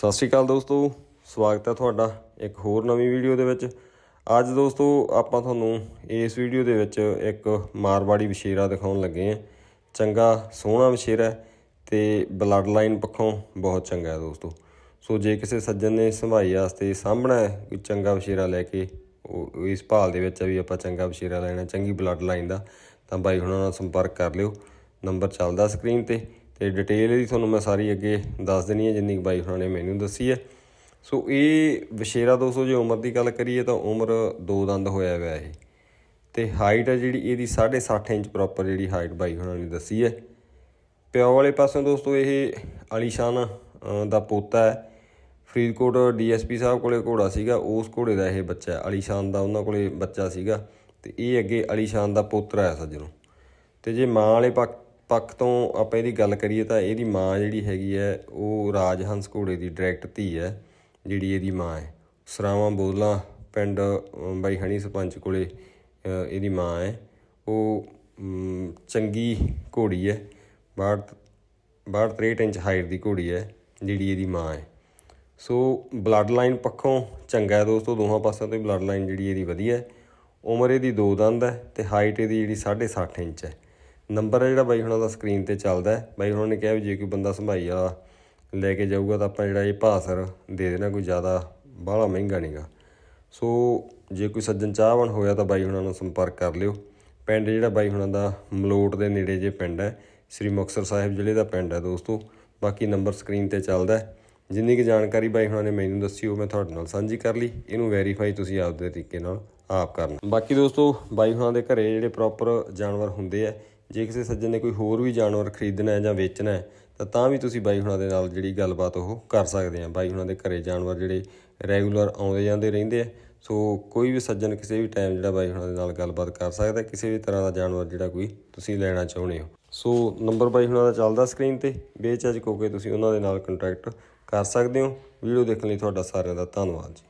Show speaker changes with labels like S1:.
S1: ਸਤਿ ਸ਼੍ਰੀ ਅਕਾਲ ਦੋਸਤੋ, ਸਵਾਗਤ ਹੈ ਤੁਹਾਡਾ ਇੱਕ ਹੋਰ ਨਵੀਂ ਵੀਡੀਓ ਦੇ ਵਿੱਚ। ਅੱਜ ਦੋਸਤੋ, ਆਪਾਂ ਤੁਹਾਨੂੰ ਇਸ ਵੀਡੀਓ ਦੇ ਵਿੱਚ ਇੱਕ ਮਾਰਵਾੜੀ ਵਿਸ਼ੇਰਾ ਦਿਖਾਉਣ ਲੱਗੇ ਹਾਂ। ਚੰਗਾ, ਸੋਹਣਾ ਵਿਸ਼ੇਰਾ ਹੈ ਤੇ ਬਲੱਡ ਲਾਈਨ ਪੱਖੋਂ ਬਹੁਤ ਚੰਗਾ ਹੈ ਦੋਸਤੋ। ਸੋ ਜੇ ਕਿਸੇ ਸੱਜਣ ਨੇ ਸੰਭਾਈ ਵਾਸਤੇ ਸਾਹਮਣਾ ਕੋਈ ਚੰਗਾ ਵਿਸ਼ੇਰਾ ਲੈ ਕੇ, ਉਹ ਇਸ ਭਾਲ ਦੇ ਵਿੱਚ ਆ ਵੀ ਆਪਾਂ ਚੰਗਾ ਵਿਸ਼ੇਰਾ ਲੈਣਾ, ਚੰਗੀ ਬਲੱਡ ਲਾਈਨ ਦਾ, ਤਾਂ ਬਾਈ ਹੁਣਾਂ ਨਾਲ ਸੰਪਰਕ ਕਰ ਲਿਓ। ਨੰਬਰ ਚੱਲਦਾ ਸਕਰੀਨ ਤੇ। ਤੇ ਡਿਟੇਲ ਇਹਦੀ ਤੁਹਾਨੂੰ ਮੈਂ ਸਾਰੀ ਅੱਗੇ ਦੱਸ ਦੇਣੀ ਹੈ ਜਿੰਨੀ ਕੁ ਬਾਈ ਹੋਣਾ ਨੇ ਮੈਨੂੰ ਦੱਸੀ ਹੈ ਸੋ ਇਹ ਵਿਸ਼ੇਰਾ ਦੋਸਤੋ ਜੇ ਉਮਰ ਦੀ ਗੱਲ ਕਰੀਏ ਤਾਂ ਉਮਰ ਦੋ ਦੰਦ ਹੋਇਆ ਹੋਇਆ ਇਹ। ਤੇ ਹਾਈਟ ਹੈ ਜਿਹੜੀ ਇਹਦੀ 6.5 ਇੰਚ ਪ੍ਰੋਪਰ ਜਿਹੜੀ ਹਾਈਟ ਬਾਈ ਹੋਣਾ ਨੇ ਦੱਸੀ ਹੈ ਪਿਓ ਵਾਲੇ ਪਾਸੋਂ ਦੋਸਤੋ ਇਹ ਅਲੀਸ਼ਾਨ ਦਾ ਪੋਤਾ ਹੈ। ਫਰੀਦਕੋਟ ਡੀਐਸਪੀ ਸਾਹਿਬ ਕੋਲੇ ਘੋੜਾ ਸੀਗਾ, ਉਸ ਘੋੜੇ ਦਾ ਇਹ ਬੱਚਾ ਹੈ। ਅਲੀਸ਼ਾਨ ਦਾ ਉਹਨਾਂ ਕੋਲੇ ਬੱਚਾ ਸੀਗਾ। ਤੇ ਇਹ ਅੱਗੇ ਅਲੀਸ਼ਾਨ ਦਾ ਪੋਤਰਾ ਹੈ ਸੱਜਣੋ। ਤੇ ਜੇ ਮਾਂ ਵਾਲੇ ਪੱਖ ਤੋਂ ਆਪਾਂ ਇਹਦੀ ਗੱਲ ਕਰੀਏ ਤਾਂ ਇਹਦੀ ਮਾਂ ਜਿਹੜੀ ਹੈਗੀ ਹੈ, ਉਹ ਰਾਜ ਹੰਸ ਘੋੜੇ ਦੀ ਡਾਇਰੈਕਟ ਧੀ ਹੈ, ਜਿਹੜੀ ਇਹਦੀ ਮਾਂ ਹੈ। ਸਰਾਵਾਂ ਬੋਦਲਾ ਪਿੰਡ ਬਾਈ ਹਣੀ ਸਰਪੰਚ ਕੋਲੇ ਇਹਦੀ ਮਾਂ ਹੈ। ਉਹ ਚੰਗੀ ਘੋੜੀ ਹੈ 62 62 63 ਇੰਚ ਹਾਈਟ ਦੀ ਘੋੜੀ ਹੈ, ਜਿਹੜੀ ਇਹਦੀ ਮਾਂ ਹੈ। ਸੋ ਬਲੱਡ ਲਾਈਨ ਪੱਖੋਂ ਚੰਗਾ ਹੈ ਦੋਸਤੋ, ਦੋਹਾਂ ਪਾਸਿਆਂ ਤੋਂ ਬਲੱਡ ਲਾਈਨ ਜਿਹੜੀ ਇਹਦੀ ਵਧੀਆ ਹੈ। ਉਮਰ ਇਹਦੀ ਦੋ ਦੰਦ ਹੈ ਤੇ ਹਾਈਟ ਇਹਦੀ ਜਿਹੜੀ 6.5 ਇੰਚ ਹੈ। ਨੰਬਰ ਹੈ ਜਿਹੜਾ ਬਾਈ ਹੁਣਾਂ ਦਾ ਸਕਰੀਨ ਤੇ ਚੱਲਦਾ ਹੈ। ਬਾਈ ਹੁਣਾਂ ਨੇ ਕਿਹਾ ਵੀ ਜੇ ਕੋਈ ਬੰਦਾ ਸੰਭਾਈ ਵਾਲਾ ਲੈ ਕੇ ਜਾਊਗਾ ਤਾਂ ਆਪਾਂ ਜਿਹੜਾ ਇਹ ਭਾਸਰ ਦੇ ਦੇਣਾ, ਕੋਈ ਜ਼ਿਆਦਾ ਬਾਹਲਾ ਮਹਿੰਗਾ ਨਹੀਂਗਾ। ਸੋ ਜੇ ਕੋਈ ਸੱਜਣ ਚਾਹਵਾਨ ਹੋਇਆ ਤਾਂ ਬਾਈ ਹੁਣਾਂ ਨਾਲ ਸੰਪਰਕ ਕਰ ਲਿਓ। ਪਿੰਡ ਜਿਹੜਾ ਬਾਈ ਹੁਣਾਂ ਦਾ ਮਲੋਟ ਦੇ ਨੇੜੇ ਜੇ ਪਿੰਡ ਹੈ, ਸ੍ਰੀ ਮੁਕਤਸਰ ਸਾਹਿਬ ਜ਼ਿਲ੍ਹੇ ਦਾ ਪਿੰਡ ਹੈ ਦੋਸਤੋ। ਬਾਕੀ ਨੰਬਰ ਸਕਰੀਨ ਤੇ ਚੱਲਦਾ ਹੈ। ਜਿੰਨੀ ਕੁ ਜਾਣਕਾਰੀ ਬਾਈ ਹੁਣਾਂ ਨੇ ਮੈਨੂੰ ਦੱਸੀ ਉਹ ਮੈਂ ਤੁਹਾਡੇ ਨਾਲ ਸਾਂਝੀ ਕਰ ਲਈ। ਇਹਨੂੰ ਵੈਰੀਫਾਈ ਤੁਸੀਂ ਆਪਦੇ ਤਰੀਕੇ ਨਾਲ ਆਪ ਕਰਨਾ। ਬਾਕੀ ਦੋਸਤੋ, ਬਾਈ ਹੁਣਾਂ ਦੇ ਘਰੇ ਜਿਹੜੇ ਪ੍ਰੋਪਰ ਜਾਨਵਰ ਹੁੰਦੇ ਆ ਜੇ ਕਿਸੇ ਸੱਜਣ ਨੇ ਕੋਈ ਹੋਰ ਵੀ ਜਾਨਵਰ ਖਰੀਦਣਾ ਹੈ ਜਾਂ ਵੇਚਣਾ ਹੈ, ਤਾਂ ਤਾਂ ਵੀ ਤੁਸੀਂ ਬਾਈ ਹੁਣਾਂ ਦੇ ਨਾਲ ਜਿਹੜੀ ਗੱਲਬਾਤ ਉਹ ਕਰ ਸਕਦੇ ਆ। ਬਾਈ ਹੁਣਾਂ ਦੇ ਘਰੇ ਜਾਨਵਰ ਜਿਹੜੇ ਰੈਗੂਲਰ ਆਉਂਦੇ ਜਾਂਦੇ ਰਹਿੰਦੇ ਆ। ਸੋ ਕੋਈ ਵੀ ਸੱਜਣ ਕਿਸੇ ਵੀ ਟਾਈਮ ਜਿਹੜਾ ਬਾਈ ਹੁਣਾਂ ਦੇ ਨਾਲ ਗੱਲਬਾਤ ਕਰ ਸਕਦਾ ਕਿਸੇ ਵੀ ਤਰ੍ਹਾਂ ਦਾ ਜਾਨਵਰ ਜਿਹੜਾ ਕੋਈ ਤੁਸੀਂ ਲੈਣਾ ਚਾਹੁੰਦੇ ਹੋ। ਸੋ ਨੰਬਰ ਬਾਈ ਹੁਣਾਂ ਦਾ ਚੱਲਦਾ ਸਕਰੀਨ ਤੇ। ਬੇਚੱਜ ਹੋ ਕੇ ਤੁਸੀਂ ਉਹਨਾਂ ਦੇ ਨਾਲ ਕੰਟੈਕਟ ਕਰ ਸਕਦੇ ਹੋ। ਵੀਡੀਓ ਦੇਖਣ ਲਈ ਤੁਹਾਡਾ ਸਾਰਿਆਂ ਦਾ ਧੰਨਵਾਦ ਜੀ।